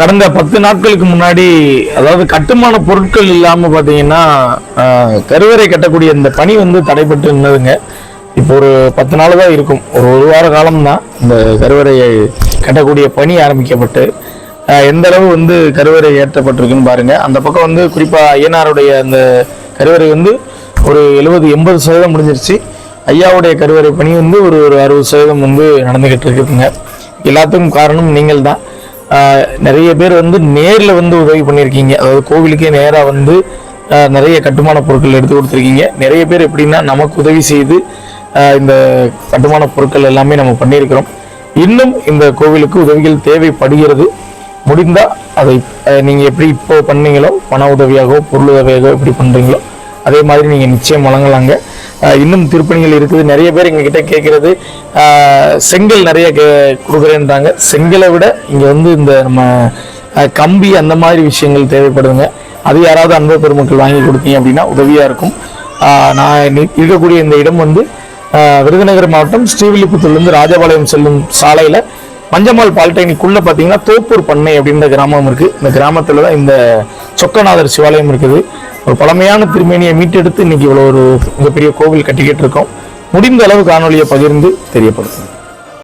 கடந்த பத்து நாட்களுக்கு முன்னாடி அதாவது கட்டுமான பொருட்கள் இல்லாம பாத்தீங்கன்னா கருவறை கட்டக்கூடிய இந்த பணி வந்து தடைபட்டு இருந்ததுங்க. இப்போ ஒரு பத்து நாள் தான் இருக்கும். ஒரு ஒரு வார காலம் தான் இந்த கருவறையை கட்டக்கூடிய பணி ஆரம்பிக்கப்பட்டு. எந்த அளவு வந்து கருவறை ஏற்றப்பட்டிருக்குன்னு பாருங்க. அந்த பக்கம் வந்து குறிப்பா ஐயனாருடைய அந்த கருவறை வந்து ஒரு எழுபது எண்பது சதவீதம் முடிஞ்சிருச்சு. ஐயாவுடைய கருவறை பணி வந்து ஒரு ஒரு அறுபது சதவீதம் வந்து நடந்துகிட்டு இருக்குதுங்க. எல்லாத்துக்கும் காரணம் நீங்கள் தான் நிறைய பேர் வந்து நேரில் வந்து உதவி பண்ணியிருக்கீங்க. அதாவது கோவிலுக்கே நேராக வந்து நிறைய கட்டுமான பொருட்கள் எடுத்து கொடுத்துருக்கீங்க. நிறைய பேர் எப்படின்னா நமக்கு உதவி செய்து இந்த கட்டுமான பொருட்கள் எல்லாமே நம்ம பண்ணியிருக்கிறோம். இன்னும் இந்த கோவிலுக்கு உதவிகள் தேவைப்படுகிறது. முடிந்தால் அதை நீங்கள் எப்படி இப்போ பண்ணீங்களோ பண உதவியாகவோ பொருள் உதவியாகவோ எப்படி பண்ணுறீங்களோ அதே மாதிரி நீங்கள் நிச்சயம் வழங்கலாங்க. இன்னும் திருப்பணிகள் இருக்குது. நிறைய பேர் எங்ககிட்ட கேட்குறது செங்கல் நிறைய கே கொடுக்குறேன்றாங்க. செங்கலை விட இங்கே வந்து இந்த நம்ம கம்பி அந்த மாதிரி விஷயங்கள் தேவைப்படுதுங்க. அது யாராவது அன்பு பெருமக்கள் வாங்கி கொடுத்தீங்க அப்படின்னா உதவியாக இருக்கும். நான் இருக்கக்கூடிய இந்த இடம் வந்து விருதுநகர் மாவட்டம் ஸ்ரீவில்லிபுத்தூர்லேருந்து ராஜபாளையம் செல்லும் சாலையில் மஞ்சமால் பாலிடெக்னிக்குள்ள பார்த்தீங்கன்னா தோப்பூர் பண்ணை அப்படின்ற கிராமம் இருக்குது இந்த கிராமத்தில் தான் இந்த சொக்கநாதர் சிவாலயம் இருக்குது. ஒரு பழமையான திருமேனியை மீட்டெடுத்து இன்னைக்கு இவ்வளோ ஒரு மிகப்பெரிய கோவில் கட்டிக்கிட்டு இருக்கோம். முடிந்த அளவு காணொலியை பகிர்ந்து தெரியப்படுத்தும்